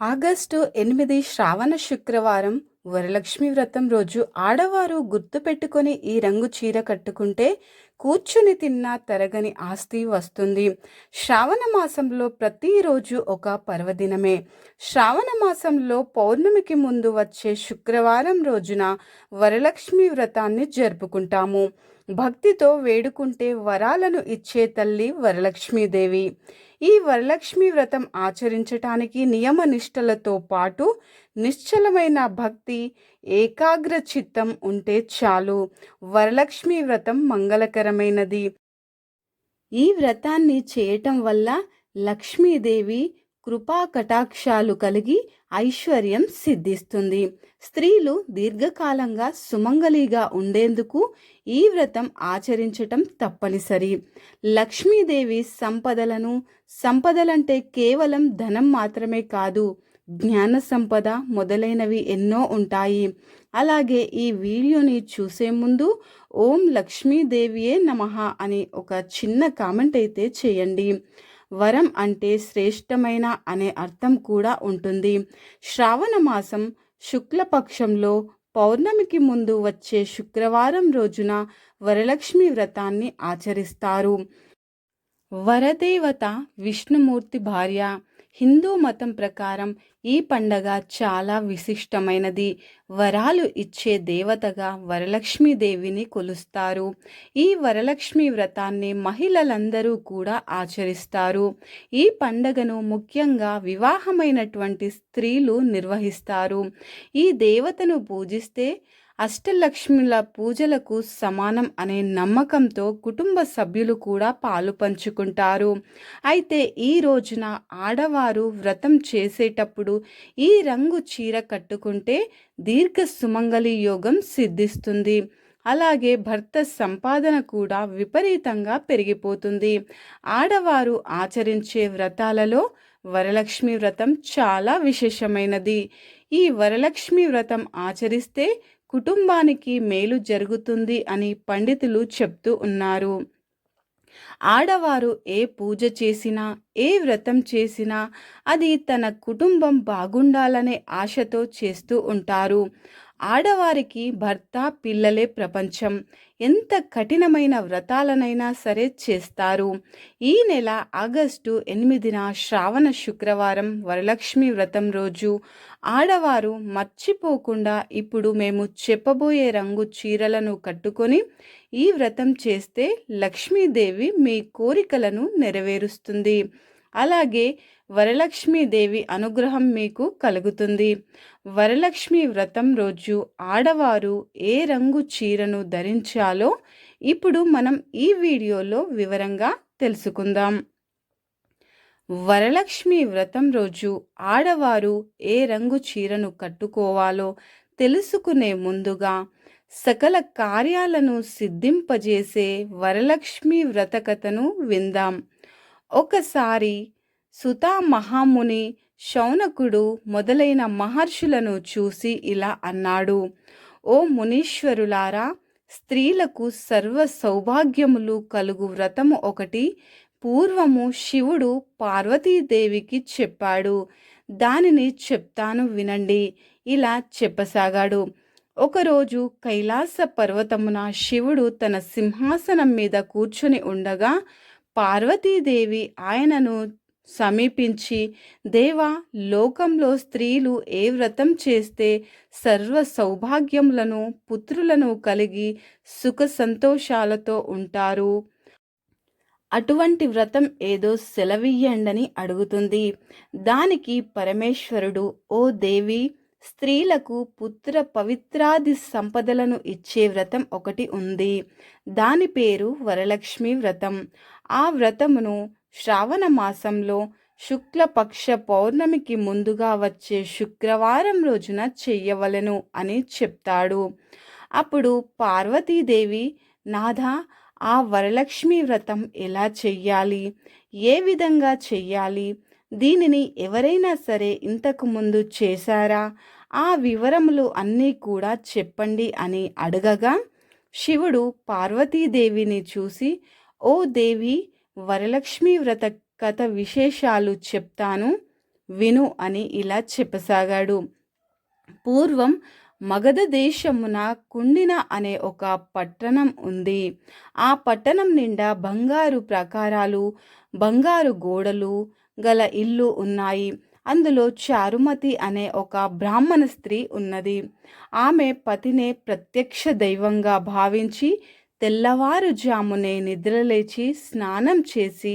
August ఎనిమిది శ్రావణ శుక్రవారం వరలక్ష్మి వ్రతం రోజు ఆడవారు గుర్తుపెట్టుకొని ఈ రంగు చీర కట్టుకుంటే కూర్చుని తిన్నా తరగని ఆస్తి వస్తుంది. శ్రావణ మాసంలో ప్రతిరోజు ఒక పర్వదినమే. శ్రావణ మాసంలో పౌర్ణమికి ముందు వచ్చే శుక్రవారం రోజున వరలక్ష్మి వ్రతాన్ని జరుపుకుంటాము. భక్తితో వేడుకుంటే వరాలను ఇచ్చే తల్లి వరలక్ష్మీదేవి. ఈ వరలక్ష్మి వ్రతం ఆచరించటానికి నియమ నిష్టలతో పాటు నిశ్చలమైన భక్తి ఏకాగ్ర చిత్తం ఉంటే చాలు. వరలక్ష్మి వ్రతం మంగళకరమైనది. ఈ వ్రతాన్ని చేయటం వల్ల లక్ష్మీదేవి కృపా కటాక్షాలు కలిగి ఐశ్వర్యం సిద్ధిస్తుంది. స్త్రీలు దీర్ఘకాలంగా సుమంగలిగా ఉండేందుకు ఈ వ్రతం ఆచరించటం తప్పనిసరి. లక్ష్మీదేవి సంపదలను సంపదలంటే కేవలం ధనం మాత్రమే కాదు జ్ఞాన సంపద మొదలైనవి ఎన్నో ఉంటాయి. అలాగే ఈ వీడియోని చూసే ముందు ఓం లక్ష్మీదేవియే నమ అని ఒక చిన్న కామెంట్ అయితే చేయండి. వరం అంటే శ్రేష్టమైన అనే అర్థం కూడా ఉంటుంది. శ్రావణ మాసం శుక్లపక్షంలో పౌర్ణమికి ముందు వచ్చే శుక్రవారం రోజున వరలక్ష్మి వ్రతాన్ని ఆచరిస్తారు. వరదేవత విష్ణుమూర్తి భార్య హిందూ మతం ప్రకారం ఈ పండగ చాలా విశిష్టమైనది. వరాలు ఇచ్చే దేవతగా వరలక్ష్మీదేవిని కొలుస్తారు. ఈ వరలక్ష్మి వ్రతాన్ని మహిళలందరూ కూడా ఆచరిస్తారు. ఈ పండగను ముఖ్యంగా వివాహమైనటువంటి స్త్రీలు నిర్వహిస్తారు. ఈ దేవతను పూజిస్తే అష్టలక్ష్మిల పూజలకు సమానం అనే నమ్మకంతో కుటుంబ సభ్యులు కూడా పాలు పంచుకుంటారు. అయితే ఈ రోజున ఆడవారు వ్రతం చేసేటప్పుడు ఈ రంగు చీర కట్టుకుంటే దీర్ఘ సుమంగళి యోగం సిద్ధిస్తుంది. అలాగే భర్త సంపాదన కూడా విపరీతంగా పెరిగిపోతుంది. ఆడవారు ఆచరించే వ్రతాలలో వరలక్ష్మి వ్రతం చాలా విశేషమైనది. ఈ వరలక్ష్మి వ్రతం ఆచరిస్తే కుటుంబానికి మేలు జరుగుతుంది అని పండితులు చెప్తూ ఉన్నారు. ఆడవారు ఏ పూజ చేసినా ఏ వ్రతం చేసినా అది తన కుటుంబం బాగుండాలనే ఆశతో చేస్తూ ఉంటారు. ఆడవారికి భర్త పిల్లలే ప్రపంచం. ఎంత కఠినమైన వ్రతాలనైనా సరే చేస్తారు. ఈ నెల ఆగస్టు ఎనిమిదిన శ్రావణ శుక్రవారం వరలక్ష్మి వ్రతం రోజు. ఆడవారు మర్చిపోకుండా ఇప్పుడు మేము చెప్పబోయే రంగు చీరలను కట్టుకొని ఈ వ్రతం చేస్తే లక్ష్మీదేవి మీ కోరికలను నెరవేరుస్తుంది. అలాగే వరలక్ష్మీదేవి అనుగ్రహం మీకు కలుగుతుంది. వరలక్ష్మి వ్రతం రోజు ఆడవారు ఏ రంగు చీరను ధరించాలో ఇప్పుడు మనం ఈ వీడియోలో వివరంగా తెలుసుకుందాం. వరలక్ష్మి వ్రతం రోజు ఆడవారు ఏ రంగు చీరను కట్టుకోవాలో తెలుసుకునే ముందుగా సకల కార్యాలను సిద్ధింపజేసే వరలక్ష్మి వ్రతకథను విందాం. ఒకసారి సుతా మహాముని శౌనకుడు మొదలైన మహర్షులను చూసి ఇలా అన్నాడు. ఓ మునీశ్వరులారా స్త్రీలకు సర్వ సౌభాగ్యములు కలుగు వ్రతము ఒకటి పూర్వము శివుడు పార్వతీదేవికి చెప్పాడు. దానిని చెప్తాను వినండి ఇలా చెప్పసాగాడు. ఒకరోజు కైలాస పర్వతమున శివుడు తన సింహాసనం మీద కూర్చుని ఉండగా పార్వతీదేవి ఆయనను సమీపించి దేవా లోకంలో స్త్రీలు ఏ వ్రతం చేస్తే సర్వ సౌభాగ్యములను పుత్రులను కలిగి సుఖ సంతోషాలతో ఉంటారు? అటువంటి వ్రతం ఏదో సెలవియ్యండని అడుగుతుంది. దానికి పరమేశ్వరుడు ఓ దేవి స్త్రీలకు పుత్ర పవిత్రాది సంపదలను ఇచ్చే వ్రతం ఒకటి ఉంది. దాని పేరు వరలక్ష్మి వ్రతం. ఆ వ్రతమును శ్రావణ మాసంలో శుక్లపక్ష పౌర్ణమికి ముందుగా వచ్చే శుక్రవారం రోజున చెయ్యవలను అని చెప్తాడు. అప్పుడు పార్వతీదేవి నాథ ఆ వరలక్ష్మి వ్రతం ఎలా చెయ్యాలి? ఏ విధంగా చెయ్యాలి? దీనిని ఎవరైనా సరే ఇంతకు ముందు చేశారా? ఆ వివరములు అన్నీ కూడా చెప్పండి అని అడగగా శివుడు పార్వతీదేవిని చూసి ఓ దేవి వరలక్ష్మి వ్రత కథ విశేషాలు చెప్తాను విను అని ఇలా చెప్పసాగాడు. పూర్వం మగధ దేశమున కుండిన అనే ఒక పట్టణం ఉంది. ఆ పట్టణం నిండా బంగారు ప్రాకారాలు బంగారు గోడలు గల ఇల్లు ఉన్నాయి. అందులో చారుమతి అనే ఒక బ్రాహ్మణ స్త్రీ ఉన్నది. ఆమె పతినే ప్రత్యక్ష దైవంగా భావించి తెల్లవారుజామునే నిద్రలేచి స్నానం చేసి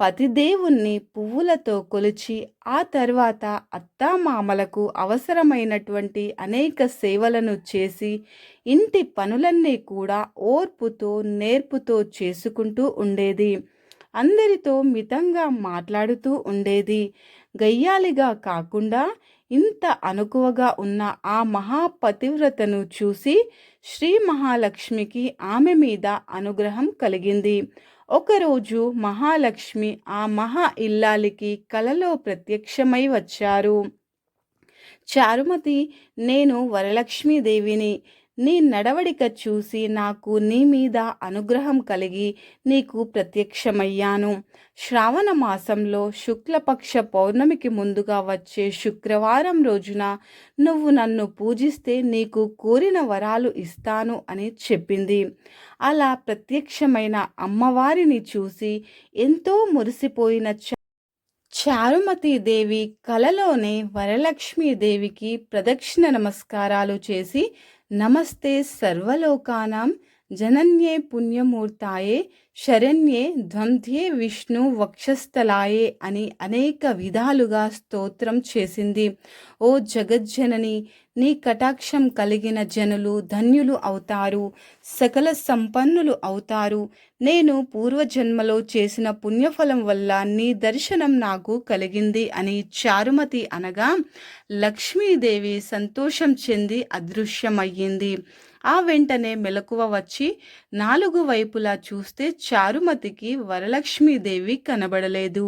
పతిదేవుణ్ణి పువ్వులతో కొలిచి ఆ తర్వాత అత్తామామలకు అవసరమైనటువంటి అనేక సేవలను చేసి ఇంటి పనులన్నీ కూడా ఓర్పుతో నేర్పుతో చేసుకుంటూ ఉండేది. అందరితో మితంగా మాట్లాడుతూ ఉండేది. గయ్యాలిగా కాకుండా ఇంత అనుకువగా ఉన్న ఆ మహాపతివ్రతను చూసి శ్రీ మహాలక్ష్మికి ఆమె మీద అనుగ్రహం కలిగింది. ఒకరోజు మహాలక్ష్మి ఆ మహా ఇల్లాలికి కలలో ప్రత్యక్షమై వచ్చారు. చారుమతి నేను వరలక్ష్మీదేవిని నీ నడవడిక చూసి నాకు నీ మీద అనుగ్రహం కలిగి నీకు ప్రత్యక్షమయ్యాను. శ్రావణ మాసంలో శుక్లపక్ష పౌర్ణమికి ముందుగా వచ్చే శుక్రవారం రోజున నువ్వు నన్ను పూజిస్తే నీకు కోరిన వరాలు ఇస్తాను అని చెప్పింది. అలా ప్రత్యక్షమైన అమ్మవారిని చూసి ఎంతో మురిసిపోయిన చారుమతి దేవి కలలోనే వరలక్ష్మీదేవికి ప్రదక్షిణ నమస్కారాలు చేసి నమస్తే సర్వలోకానాం జనన్యే పుణ్యమూర్తాయే శరణ్యే ధ్వంధ్యే విష్ణు వక్షస్థలాయే అని అనేక విధాలుగా స్తోత్రం చేసింది. ఓ జగజ్జనని నీ కటాక్షం కలిగిన జనులు ధన్యులు అవుతారు సకల సంపన్నులు అవుతారు. నేను పూర్వజన్మలో చేసిన పుణ్యఫలం వల్ల నీ దర్శనం నాకు కలిగింది అని చారుమతి అనగా లక్ష్మీదేవి సంతోషం చెంది అదృశ్యమయ్యింది. ఆ వెంటనే మెలకువ వచ్చి నాలుగు వైపులా చూస్తే చారుమతికి వరలక్ష్మీదేవి కనబడలేదు.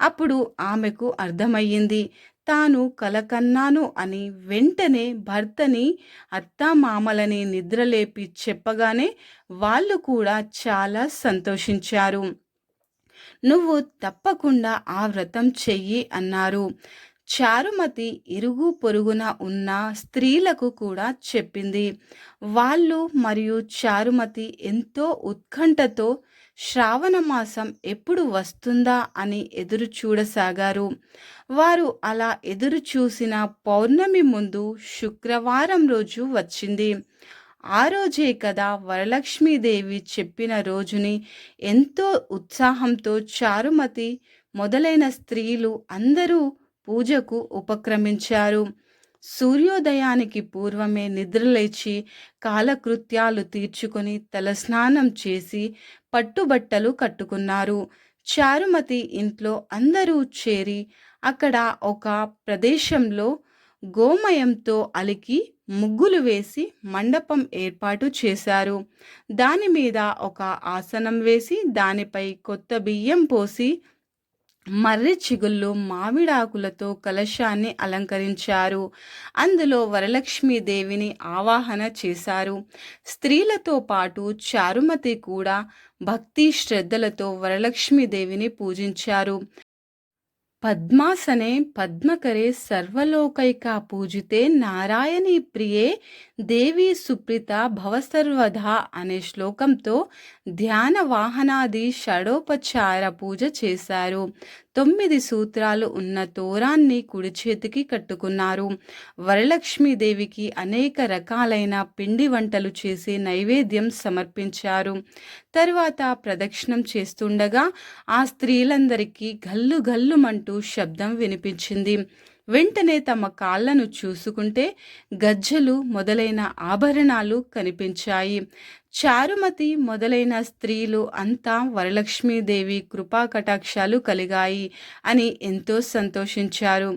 అప్పుడు ఆమెకు అర్థమయ్యింది తాను కలకన్నాను అని వెంటనే భర్తని అత్తామామలని నిద్రలేపి చెప్పగానే వాళ్ళు కూడా చాలా సంతోషించారు. నువ్వు తప్పకుండా ఆ వ్రతం చెయ్యి అన్నారు. చారుమతి ఇరుగు పొరుగున ఉన్న స్త్రీలకు కూడా చెప్పింది. వాళ్ళు మరియు చారుమతి ఎంతో ఉత్కంఠతో శ్రావణమాసం ఎప్పుడు వస్తుందా అని ఎదురు చూడసాగారు. వారు అలా ఎదురు చూసిన పౌర్ణమి ముందు శుక్రవారం రోజు వచ్చింది. ఆ రోజే కదా వరలక్ష్మీదేవి చెప్పిన రోజుని ఎంతో ఉత్సాహంతో చారుమతి మొదలైన స్త్రీలు అందరూ పూజకు ఉపక్రమించారు. సూర్యోదయానికి పూర్వమే నిద్రలేచి కాలకృత్యాలు తీర్చుకొని తలస్నానం చేసి పట్టుబట్టలు కట్టుకున్నారు. చారుమతి ఇంట్లో అందరూ చేరి అక్కడ ఒక ప్రదేశంలో గోమయంతో అలికి ముగ్గులు వేసి మండపం ఏర్పాటు చేశారు. దాని మీద ఒక ఆసనం వేసి దానిపై కొత్త బియ్యం పోసి మర్రి చిగుళ్ళు మామిడాకులతో కలశాన్ని అలంకరించారు. అందులో వరలక్ష్మీదేవిని ఆవాహన చేశారు. స్త్రీలతో పాటు చారుమతి కూడా భక్తి శ్రద్ధలతో వరలక్ష్మీదేవిని పూజించారు. పద్మాసనే పద్మకరే సర్వలోకైకా పూజితే నారాయణీ ప్రియే దేవి సుప్రిత భవసర్వధ అనే శ్లోకంతో ధ్యాన వాహనాది షడోపచార పూజ చేశారు. తొమ్మిది సూత్రాలు ఉన్న తోరాన్ని కుడి చేతికి కట్టుకున్నారు. వరలక్ష్మీదేవికి అనేక రకాలైన పిండి వంటలు చేసి నైవేద్యం సమర్పించారు. తరువాత ప్రదక్షిణం చేస్తుండగా ఆ స్త్రీలందరికీ గల్లు గల్లుమంటూ శబ్దం వినిపించింది. వెంటనే తమ కాళ్ళను చూసుకుంటే గజ్జలు మొదలైన ఆభరణాలు కనిపించాయి. చారుమతి మొదలైన స్త్రీలు అంతా వరలక్ష్మీదేవి కృపా కటాక్షాలు కలిగాయి అని ఎంతో సంతోషించారు.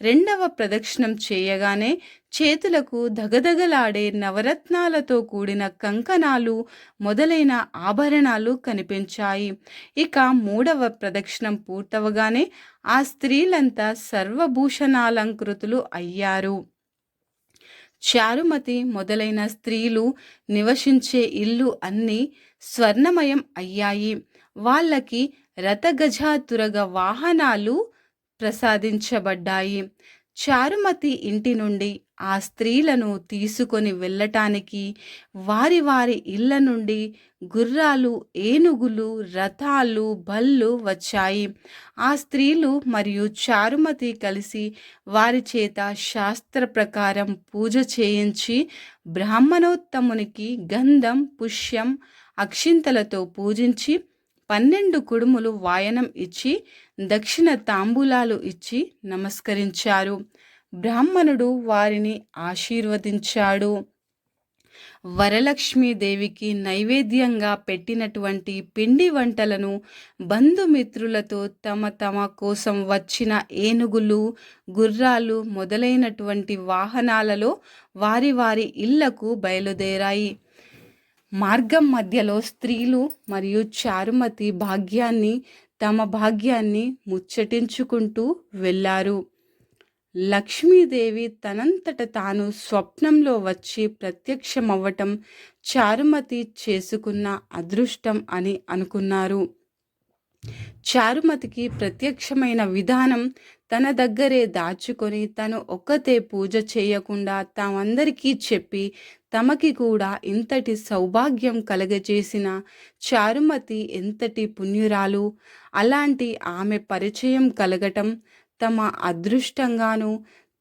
రెండవ ప్రదక్షిణం చేయగానే చేతులకు దగదగలాడే నవరత్నాలతో కూడిన కంకణాలు మొదలైన ఆభరణాలు కనిపించాయి. ఇక మూడవ ప్రదక్షిణం పూర్తవగానే ఆ స్త్రీలంతా సర్వభూషణాలంకృతులు అయ్యారు. చారుమతి మొదలైన స్త్రీలు నివసించే ఇల్లు అన్నీ స్వర్ణమయం అయ్యాయి. వాళ్ళకి రథగజాతురగ వాహనాలు ప్రసాదించబడ్డాయి. చారుమతి ఇంటి నుండి ఆ స్త్రీలను తీసుకొని వెళ్ళటానికి వారి వారి ఇళ్ళ నుండి గుర్రాలు ఏనుగులు రథాలు బళ్ళు వచ్చాయి. ఆ స్త్రీలు మరియు చారుమతి కలిసి వారి చేత శాస్త్ర ప్రకారం పూజ చేయించి బ్రాహ్మణోత్తమునికి గంధం పుష్యం అక్షింతలతో పూజించి పన్నెండు కుడుములు వాయనం ఇచ్చి దక్షిణ తాంబూలాలు ఇచ్చి నమస్కరించారు. బ్రాహ్మణుడు వారిని ఆశీర్వదించాడు. వరలక్ష్మీదేవికి నైవేద్యంగా పెట్టినటువంటి పిండి వంటలను బంధుమిత్రులతో తమ తమ కోసం వచ్చిన ఏనుగులు గుర్రాలు మొదలైనటువంటి వాహనాలలో వారి వారి ఇళ్ళకు బయలుదేరాయి. మార్గం మధ్యలో స్త్రీలు మరియు చారుమతి భాగ్యాన్ని తమ భాగ్యాన్ని ముచ్చటించుకుంటూ వెళ్ళారు. లక్ష్మీదేవి తనంతట తాను స్వప్నంలో వచ్చి ప్రత్యక్షమవ్వటం చారుమతి చేసుకున్న అదృష్టం అని అనుకున్నారు. చారుమతికి ప్రత్యక్షమైన విధానం తన దగ్గరే దాచుకొని తను ఒక్కతే పూజ చేయకుండా తామందరికీ చెప్పి తమకి కూడా ఇంతటి సౌభాగ్యం కలగజేసిన చారుమతి ఎంతటి పుణ్యురాలు. అలాంటి ఆమె పరిచయం కలగటం తమ అదృష్టంగాను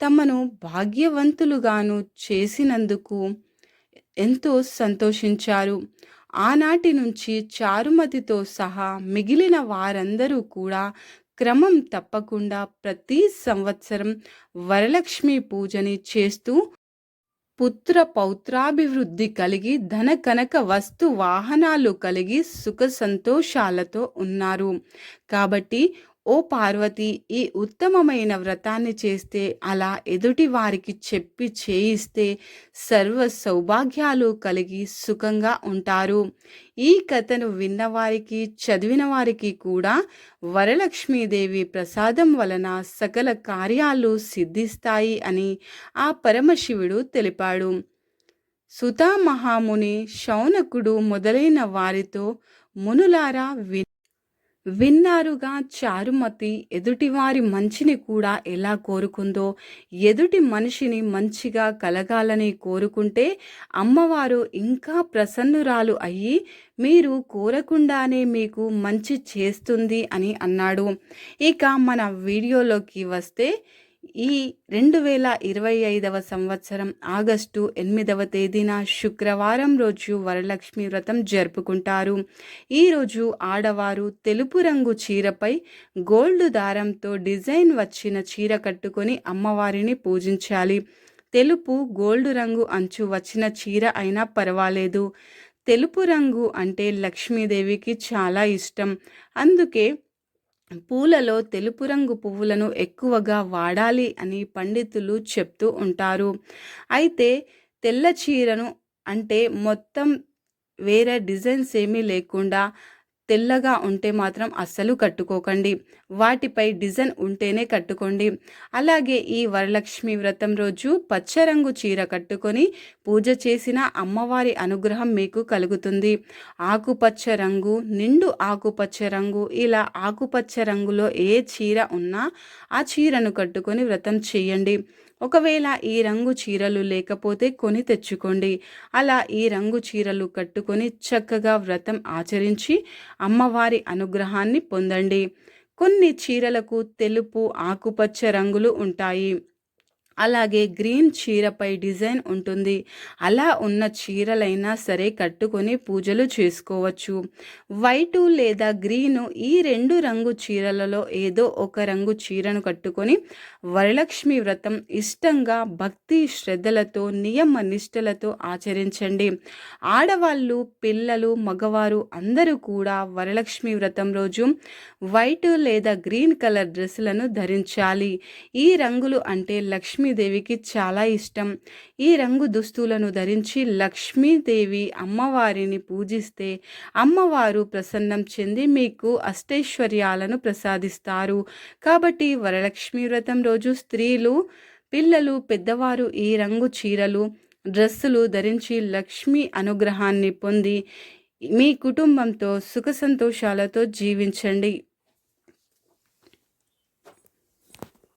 తమను భాగ్యవంతులుగాను చేసినందుకు ఎంతో సంతోషించారు. ఆనాటి నుంచి చారుమతితో సహా మిగిలిన వారందరూ కూడా క్రమం తప్పకుండా ప్రతి సంవత్సరం వరలక్ష్మి పూజని చేస్తూ పుత్ర పౌత్రాభివృద్ధి కలిగి ధన కనక వస్తు వాహనాలు కలిగి సుఖ సంతోషాలతో ఉన్నారు. కాబట్టి ఓ పార్వతి ఈ ఉత్తమమైన వ్రతాన్ని చేస్తే అలా ఎదుటి వారికి చెప్పి చేయిస్తే సర్వ సౌభాగ్యాలు కలిగి సుఖంగా ఉంటారు. ఈ కథను విన్నవారికి చదివిన వారికి కూడా వరలక్ష్మీదేవి ప్రసాదం వలన సకల కార్యాలు సిద్ధిస్తాయి అని ఆ పరమశివుడు తెలిపాడు. సుతామహాముని శౌనకుడు మొదలైన వారితో మునులారా వి విన్నారుగా చారుమతి ఎదుటివారి మంచిని కూడా ఎలా కోరుకుందో ఎదుటి మనిషిని మంచిగా కలగాలని కోరుకుంటే అమ్మవారు ఇంకా ప్రసన్నురాలు అయ్యి మీరు కోరకుండానే మీకు మంచి చేస్తుంది అని అన్నాడు. ఇక మన వీడియోలోకి వస్తే ఈ రెండు వేల ఇరవై ఐదవ సంవత్సరం ఆగస్టు ఎనిమిదవ తేదీన శుక్రవారం రోజు వరలక్ష్మి వ్రతం జరుపుకుంటారు. ఈరోజు ఆడవారు తెలుపు రంగు చీరపై గోల్డ్ దారంతో డిజైన్ వచ్చిన చీర కట్టుకొని అమ్మవారిని పూజించాలి. తెలుపు గోల్డ్ రంగు అంచు వచ్చిన చీర అయినా పర్వాలేదు. తెలుపు రంగు అంటే లక్ష్మీదేవికి చాలా ఇష్టం. అందుకే పూలలో తెలుపు రంగు పువ్వులను ఎక్కువగా వాడాలి అని పండితులు చెప్తూ ఉంటారు. అయితే తెల్ల చీరను అంటే మొత్తం వేరే డిజైన్స్ ఏమీ లేకుండా తెల్లగా ఉంటే మాత్రం అస్సలు కట్టుకోకండి. వాటిపై డిజైన్ ఉంటేనే కట్టుకోండి. అలాగే ఈ వరలక్ష్మి వ్రతం రోజు పచ్చరంగు చీర కట్టుకొని పూజ చేసిన అమ్మవారి అనుగ్రహం మీకు కలుగుతుంది. ఆకుపచ్చ రంగు నిండు ఆకుపచ్చ రంగు ఇలా ఆకుపచ్చ రంగులో ఏ చీర ఉన్నా ఆ చీరను కట్టుకొని వ్రతం చేయండి. ఒకవేళ ఈ రంగు చీరలు లేకపోతే కొని తెచ్చుకోండి. అలా ఈ రంగు చీరలు కట్టుకొని చక్కగా వ్రతం ఆచరించి అమ్మవారి అనుగ్రహాన్ని పొందండి. కొన్ని చీరలకు తెలుపు ఆకుపచ్చ రంగులు ఉంటాయి. అలాగే గ్రీన్ చీరపై డిజైన్ ఉంటుంది. అలా ఉన్న చీరలైనా సరే కట్టుకొని పూజలు చేసుకోవచ్చు. వైటు లేదా గ్రీను ఈ రెండు రంగు చీరలలో ఏదో ఒక రంగు చీరను కట్టుకొని వరలక్ష్మి వ్రతం ఇష్టంగా భక్తి శ్రద్ధలతో నియమ నిష్టలతో ఆచరించండి. ఆడవాళ్ళు పిల్లలు మగవారు అందరూ కూడా వరలక్ష్మి వ్రతం రోజు వైట్ లేదా గ్రీన్ కలర్ డ్రెస్సులను ధరించాలి. ఈ రంగులు అంటే లక్ష్మీదేవికి చాలా ఇష్టం. ఈ రంగు దుస్తులను ధరించి లక్ష్మీదేవి అమ్మవారిని పూజిస్తే అమ్మవారు ప్రసన్నం చెంది మీకు అష్టైశ్వర్యాలను ప్రసాదిస్తారు. కాబట్టి వరలక్ష్మి వ్రతం రోజు స్త్రీలు పిల్లలు పెద్దవారు ఈ రంగు చీరలు డ్రెస్సులు ధరించి లక్ష్మీ అనుగ్రహాన్ని పొంది మీ కుటుంబంతో సుఖ సంతోషాలతో జీవించండి.